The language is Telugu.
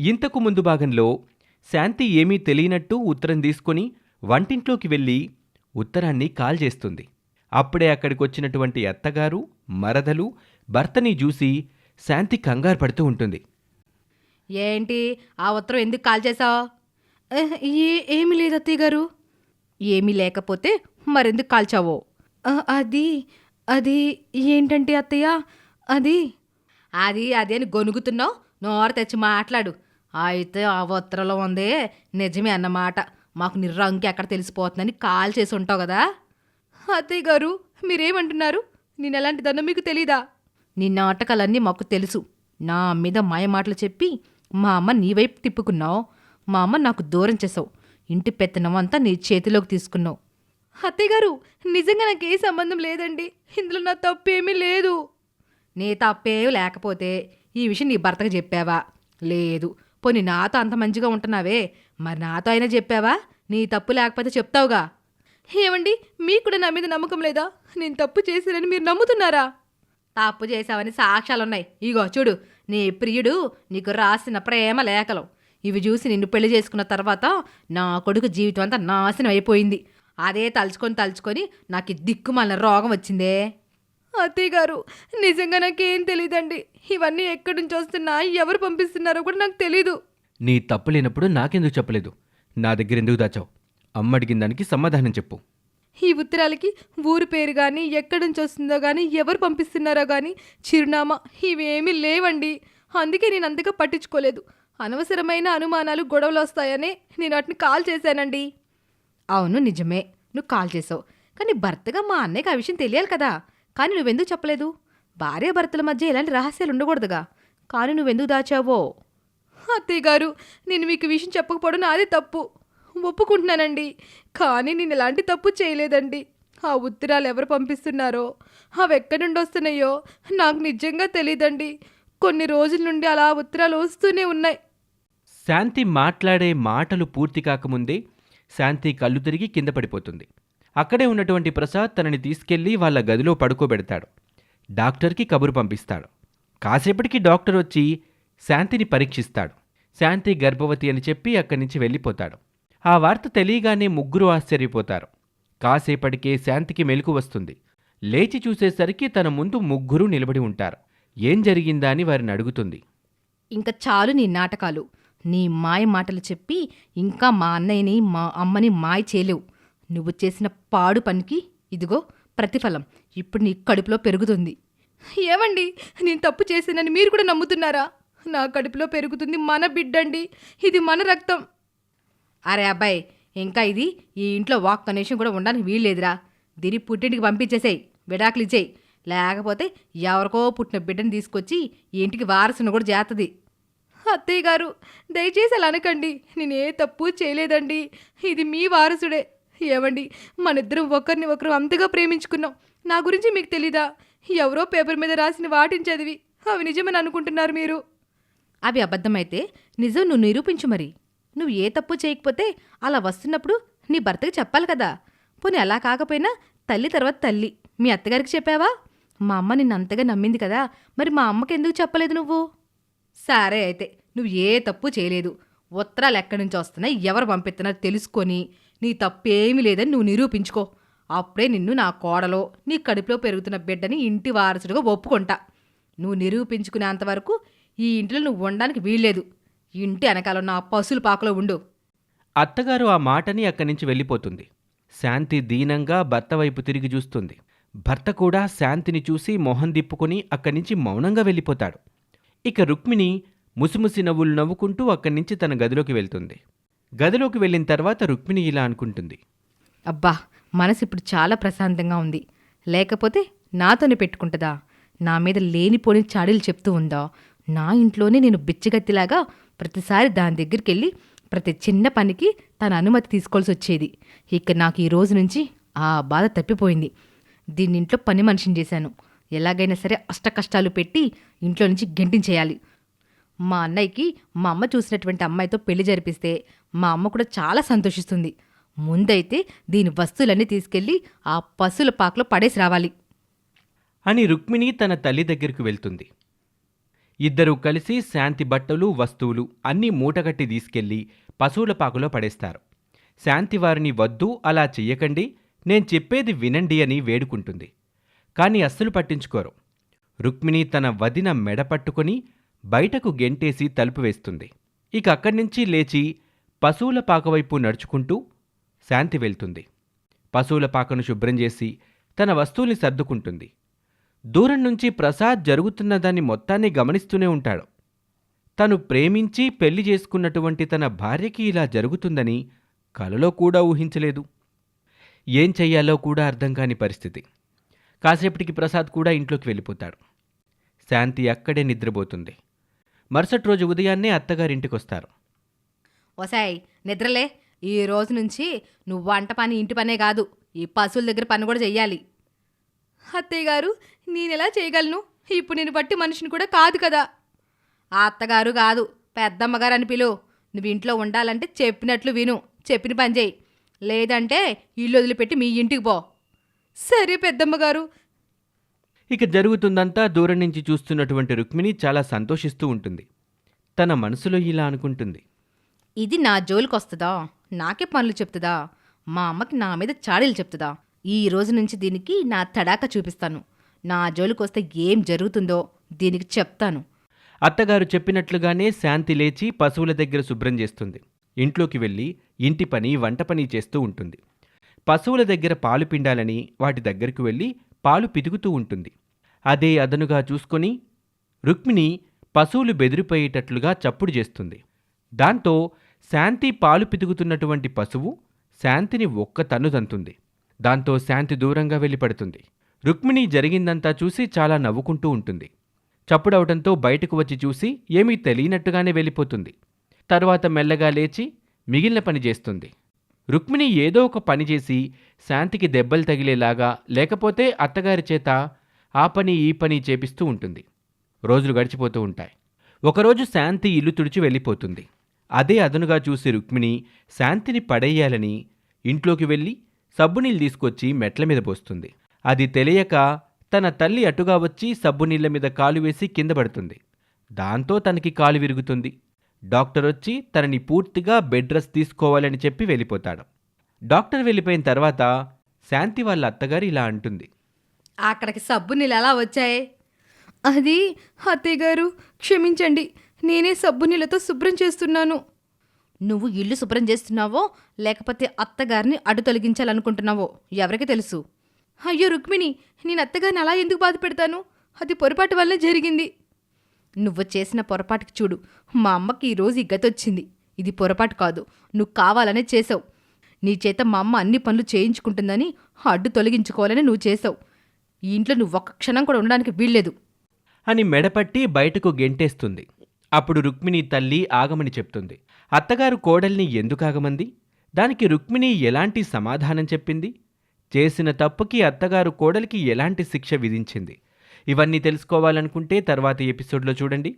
ఇంతకు ముందు భాగంలో శాంతి ఏమీ తెలియనట్టు ఉత్తరం తీసుకొని వంటింట్లోకి వెళ్ళి ఉత్తరాన్ని కాల్ చేస్తుంది. అప్పుడే అక్కడికొచ్చినటువంటి అత్తగారు మరదలు భర్తని చూసి శాంతి కంగారు పడుతూ ఉంటుంది. ఏంటి? ఆ ఉత్తరం ఎందుకు కాల్ చేసావు ఏమి ఏమీ లేదు అత్తయ్య గారు ఏమీ లేకపోతే మరెందుకు కాల్చావో? అది అది ఏంటంటే అత్తయ్య అది అది అది అని గొనుగుతున్నావు? నోరు తెచ్చి మాట్లాడు. అయితే ఆ ఉత్తరంలో ఉందే నిజమే అన్నమాట. మాకు నిర్రంకి ఎక్కడ తెలిసిపోతుందని కాల్ చేసి ఉంటావు కదా. అత్తయ్య గారు మీరేమంటున్నారు? నేను ఎలాంటి దన్న మీకు తెలీదా? నీ నాటకాలన్నీ మాకు తెలుసు. నా మీద మాయ మాటలు చెప్పి మా అమ్మ నీ వైపు తిప్పుకున్నావు. మా అమ్మ నాకు దూరం చేసావు. ఇంటి పెత్తనం అంతా నీ చేతిలోకి తీసుకున్నావు. అత్తయ్య గారు నిజంగా నాకు ఏ సంబంధం లేదండి. ఇందులో నా తప్పేమీ లేదు. నీ తప్పే లేకపోతే ఈ విషయం నీ భర్తకు చెప్పావా? లేదు. పోనీ నాతో అంత మంచిగా ఉంటున్నావే. మరి నాతో అయినా చెప్పావా? నీ తప్పు లేకపోతే చెప్తావుగా. ఏమండి? మీకు కూడా నా మీద నమ్మకం లేదా? నేను తప్పు చేశానని మీరు నమ్ముతున్నారా? తప్పు చేశావని సాక్ష్యాలున్నాయి. ఇగో చూడు నీ ప్రియుడు నీకు రాసిన ప్రేమ లేఖలు. ఇవి చూసి నిన్ను పెళ్ళి చేసుకున్న తర్వాత నా కొడుకు జీవితం అంతా నాశనం అయిపోయింది. అదే తలుచుకొని తలుచుకొని నాకు దిక్కుమాలిన రోగం వచ్చిందే. అత్తయ్య గారు నిజంగా నాకేం తెలియదండి ఇవన్నీ ఎక్కడి నుంచి వస్తున్నా ఎవరు పంపిస్తున్నారో కూడా నాకు తెలీదు. నీ తప్పు లేనప్పుడు నాకెందుకు చెప్పలేదు? నా దగ్గర ఎందుకు దాచావు? అమ్మ అడిగిన దానికి సమాధానం చెప్పు. ఈ ఉత్తరాలకి ఊరు పేరు కానీ ఎక్కడి నుంచి వస్తుందో కానీ ఎవరు పంపిస్తున్నారో కానీ చిరునామా ఇవేమీ లేవండి. అందుకే నేను అంతగా పట్టించుకోలేదు. అనవసరమైన అనుమానాలు గొడవలు వస్తాయని నేను వాటిని కాల్ చేశానండి. అవును నిజమే. నువ్వు కాల్ చేసావు. కానీ భర్తగా మా అన్నయ్యకి ఆ విషయం తెలియాలి కదా. కానీ నువ్వెందుకు చెప్పలేదు? భార్యాభర్తల మధ్య ఎలాంటి రహస్యాలు ఉండకూడదుగా. కానీ నువ్వెందుకు దాచావో? అత్తయ్య గారు నేను మీకు విషయం చెప్పకపోవడం నాదే తప్పు. ఒప్పుకుంటున్నానండి. కానీ నేను ఎలాంటి తప్పు చేయలేదండి. ఆ ఉత్తరాలు ఎవరు పంపిస్తున్నారో అవి ఎక్కడి నుండి వస్తున్నాయో నాకు నిజంగా తెలియదండి కొన్ని రోజుల నుండి అలా ఉత్తరాలు వస్తూనే ఉన్నాయి. శాంతి మాట్లాడే మాటలు పూర్తి కాకముందే శాంతి కళ్ళు తిరిగి కింద పడిపోతుంది. అక్కడే ఉన్నటువంటి ప్రసాద్ తనని తీసుకెళ్ళి వాళ్ళ గదిలో పడుకోబెడతాడు. డాక్టర్కి కబురు పంపిస్తాడు. కాసేపటికి డాక్టర్ వచ్చి శాంతిని పరీక్షిస్తాడు. శాంతి గర్భవతి అని చెప్పి అక్కడి నుంచి వెళ్ళిపోతాడు. ఆ వార్త తెలియగానే ముగ్గురు ఆశ్చర్యపోతారు. కాసేపటికే శాంతికి మెలకు వస్తుంది. లేచి చూసేసరికి తన ముందు ముగ్గురు నిలబడి ఉంటారు. ఏం జరిగిందా అని వారిని అడుగుతుంది. ఇంకా చాలు నీ నాటకాలు. నీ మాయ మాటలు చెప్పి ఇంకా మా అన్నయ్యని మా అమ్మని మాయ చేయలేవు. నువ్వు చేసిన పాడు పనికి ఇదిగో ప్రతిఫలం. ఇప్పుడు నీ కడుపులో పెరుగుతుంది. ఏమండి నేను తప్పు చేశానని మీరు కూడా నమ్ముతున్నారా? నా కడుపులో పెరుగుతుంది మన బిడ్డండి. ఇది మన రక్తం. అరే అబ్బాయి ఇంకా ఇది ఈ ఇంట్లో ఒక్క నిమిషం కూడా ఉండడానికి వీల్లేదురా. దీని పుట్టింటికి పంపించేసేయి విడాకులు ఇచ్చేయి. లేకపోతే ఎవరికో పుట్టిన బిడ్డని తీసుకొచ్చి ఈ ఇంటికి వారసును కూడా చేస్తుంది అత్తయ్య గారు దయచేసి అలా అనకండి. నేను తప్పు చేయలేదండి. ఇది మీ వారసుడే. ఏమండి మనిద్దరం ఒకరిని ఒకరు అంతగా ప్రేమించుకున్నాం. నా గురించి మీకు తెలీదా? ఎవరో పేపర్ మీద రాసిన వాటిని చదివి అవి నిజమని అనుకుంటున్నారు మీరు. అవి అబద్ధమైతే నిజం నువ్వు నిరూపించు మరి. నువ్వు ఏ తప్పు చేయకపోతే అలా వస్తున్నప్పుడు నీ భర్తకి చెప్పాలి కదా. పోనీ అలా కాకపోయినా తల్లి తర్వాత తల్లి. మీ అత్తగారికి చెప్పావా? మా అమ్మ నిన్ను అంతగా నమ్మింది కదా. మరి మా అమ్మకి ఎందుకు చెప్పలేదు నువ్వు? సరే అయితే నువ్వు ఏ తప్పు చేయలేదు. ఉత్తరాలు ఎక్కడి నుంచి వస్తున్నాయి ఎవరు పంపిస్తున్నారో తెలుసుకొని నీ తప్పేమీ లేదని నువ్వు నిరూపించుకో. అప్పుడే నిన్ను నా కోడలో నీ కడుపులో పెరుగుతున్న బిడ్డని ఇంటి వారసుడిగా ఒప్పుకుంటా. నువ్వు నిరూపించుకునేంత వరకు ఈ ఇంట్లో నువ్వు ఉండడానికి వీల్లేదు. ఇంటి వెనకాలన్న ఆ పశువుల పాకలో ఉండు. అత్తగారు ఆ మాటని అక్కడి నుంచి వెళ్ళిపోతుంది. శాంతి దీనంగా భర్త వైపు తిరిగి చూస్తుంది. భర్త కూడా శాంతిని చూసి మొహం దిప్పుకొని అక్కడి నుంచి మౌనంగా వెళ్ళిపోతాడు. ఇక రుక్మిణి ముసిముసి నవ్వులు నవ్వుకుంటూ అక్కడి నుంచి తన గదిలోకి వెళ్తుంది. గదిలోకి వెళ్ళిన తర్వాత రుక్మిణి ఇలా అనుకుంటుంది. అబ్బా మనసు ఇప్పుడు చాలా ప్రశాంతంగా ఉంది. లేకపోతే నాతోనే పెట్టుకుంటుందా? నా మీద లేనిపోని చాడీలు చెప్తూ ఉందా? నా ఇంట్లోనే నేను బిచ్చగత్తిలాగా ప్రతిసారి దాని దగ్గరికి వెళ్ళి ప్రతి చిన్న పనికి తన అనుమతి తీసుకోవాల్సి వచ్చేది. ఇక నాకు ఈ రోజు నుంచి ఆ బాధ తప్పిపోయింది. దీన్ని ఇంట్లో పని మనిషిని చేశాను. ఎలాగైనా సరే అష్ట కష్టాలు పెట్టి ఇంట్లో నుంచి గెంటించేయాలి. మా అన్నయ్యకి మా అమ్మ చూసినటువంటి అమ్మాయితో పెళ్ళి జరిపిస్తే మా అమ్మ కూడా చాలా సంతోషిస్తుంది. ముందైతే దీని వస్తువులన్నీ తీసుకెళ్ళి ఆ పశువుల పాకలో పడేసి రావాలి. అని రుక్మిణి తన తల్లి దగ్గరికి వెళ్తుంది. ఇద్దరూ కలిసి శాంతి బట్టలు వస్తువులు అన్నీ మూటగట్టి తీసుకెళ్ళి పశువుల పాకలో పడేస్తారు. శాంతి వారిని వద్దు అలా చెయ్యకండి నేను చెప్పేది వినండి అని వేడుకుంటుంది. కానీ అస్సలు పట్టించుకోరు. రుక్మిణి తన వదిన మెడ పట్టుకొని బయటకు గెంటేసి తలుపు వేస్తుంది. ఇక అక్కడి నుంచి లేచి పశువుల పాకవైపు నడుచుకుంటూ శాంతి వెళ్తుంది. పశువుల పాకను శుభ్రం చేసి తన వస్తువుల్ని సర్దుకుంటుంది. దూరం నుంచి ప్రసాద్ జరుగుతున్న దాన్ని మొత్తాన్ని గమనిస్తూనే ఉంటాడు. తను ప్రేమించి పెళ్ళి చేసుకున్నటువంటి తన భార్యకి ఇలా జరుగుతుందని కలలో కూడా ఊహించలేదు. ఏం చెయ్యాలో కూడా అర్థం కాని పరిస్థితి. కాసేపటికి ప్రసాద్ కూడా ఇంట్లోకి వెళ్ళిపోతాడు. శాంతి అక్కడే నిద్రపోతుంది. మరుసటి రోజు ఉదయాన్నే అత్తగారింటికొస్తారు. ఒసాయ్ నిద్రలే. ఈ రోజు నుంచి నువ్వు వంట పని ఇంటి పనే కాదు. ఈ పశువుల దగ్గర పని కూడా చెయ్యాలి. అత్తయ్య గారు నేనెలా చేయగలను? ఇప్పుడు నేను బట్టి మనిషిని కూడా కాదు కదా. ఆ అత్తగారు కాదు పెద్దమ్మగారు అని పిలు. నువ్వు ఇంట్లో ఉండాలంటే చెప్పినట్లు విను. చెప్పిన పని చేయి లేదంటే ఇల్లు వదిలిపెట్టి మీ ఇంటికి పో. సరే పెద్దమ్మగారు ఇక జరుగుతుందంతా దూరం నుంచి చూస్తున్నటువంటి రుక్మిణి చాలా సంతోషిస్తూ ఉంటుంది. తన మనసులో ఇలా అనుకుంటుంది. ఇది నా జోలికొస్తుందా? నాకే పనులు చెప్తుందా? మా అమ్మకి నా మీద చాడీలు చెప్తుందా? ఈ రోజు నుంచి దీనికి నా తడాక చూపిస్తాను. నా జోలికొస్తే ఏం జరుగుతుందో దీనికి చెప్తాను. అత్తగారు చెప్పినట్లుగానే శాంతి లేచి పశువుల దగ్గర శుభ్రం చేస్తుంది. ఇంట్లోకి వెళ్ళి ఇంటి పని వంట పని చేస్తూ ఉంటుంది. పశువుల దగ్గర పాలు పిండాలని వాటి దగ్గరకు వెళ్ళి పాలు పితుకుతూ ఉంటుంది. అదే అదనుగా చూసుకొని రుక్మిణి పశువులు బెదిరిపోయేటట్లుగా చప్పుడు చేస్తుంది. దాంతో శాంతి పాలు పితుకుతున్నటువంటి పశువు శాంతిని ఒక్క తన్ను తంతుంది. దాంతో శాంతి దూరంగా వెళ్ళిపడుతుంది. రుక్మిణి జరిగిందంతా చూసి చాలా నవ్వుకుంటూ ఉంటుంది. చప్పుడవటంతో బయటకు వచ్చి చూసి ఏమీ తెలియనట్టుగానే వెళ్ళిపోతుంది. తర్వాత మెల్లగా లేచి మిగిలిన పని చేస్తుంది. రుక్మిణి ఏదో ఒక పని చేసి శాంతికి దెబ్బలు తగిలేలాగా లేకపోతే అత్తగారి చేత ఆ పని ఈ పని చేపిస్తూ ఉంటుంది. రోజులు గడిచిపోతూ ఉంటాయి. ఒకరోజు శాంతి ఇల్లు తుడిచి వెళ్ళిపోతుంది. అదే అదనుగా చూసి రుక్మిణి శాంతిని పడేయాలని ఇంట్లోకి వెళ్ళి సబ్బునీళ్ళు తీసుకొచ్చి మెట్ల మీద పోస్తుంది. అది తెలియక తన తల్లి అటుగా వచ్చి సబ్బునీళ్ళ మీద కాలు వేసి కింద పడుతుంది. దాంతో తనకి కాలు విరుగుతుంది. డాక్టర్ వచ్చి తనని పూర్తిగా బెడ్ రెస్ట్ తీసుకోవాలని చెప్పి వెళ్ళిపోతాడు. డాక్టర్ వెళ్ళిపోయిన తర్వాత శాంతి వాళ్ళ అత్తగారు ఇలా అంటుంది. అక్కడికి సబ్బు నీళ్ళు ఎలా వచ్చాయి? అది అత్తయ్య గారు క్షమించండి నేనే సబ్బు నీళ్ళతో శుభ్రం చేస్తున్నాను. నువ్వు ఇల్లు శుభ్రం చేస్తున్నావో లేకపోతే అత్తగారిని అడ్డు తొలగించాలనుకుంటున్నావో ఎవరికి తెలుసు? అయ్యో రుక్మిణి నేను అత్తగారిని అలా ఎందుకు బాధ పెడతాను? అది పొరపాటు వల్లే జరిగింది. నువ్వు చేసిన పొరపాటుకి చూడు. మా అమ్మకి ఈరోజు ఈ వచ్చింది. ఇది పొరపాటు కాదు. నువ్వు కావాలనే చేసావు నీ చేత మా అమ్మ అన్ని పనులు చేయించుకుంటుందని అడ్డు తొలగించుకోవాలని నువ్వు చేసావు ఈ ఇంట్లో నువ్వు ఒక్క క్షణం కూడా ఉండడానికి వీల్లేదు. అని మెడపట్టి బయటకు గెంటేస్తుంది. అప్పుడు రుక్మిణి తల్లి ఆగమని చెప్తుంది. అత్తగారు కోడల్ని ఎందుకు ఆగమంది? దానికి రుక్మిణి ఎలాంటి సమాధానం చెప్పింది? చేసిన తప్పుకి అత్తగారు కోడలికి ఎలాంటి శిక్ష విధించింది? ఇవన్నీ తెలుసుకోవాలనుకుంటే తర్వాత ఎపిసోడ్లో చూడండి.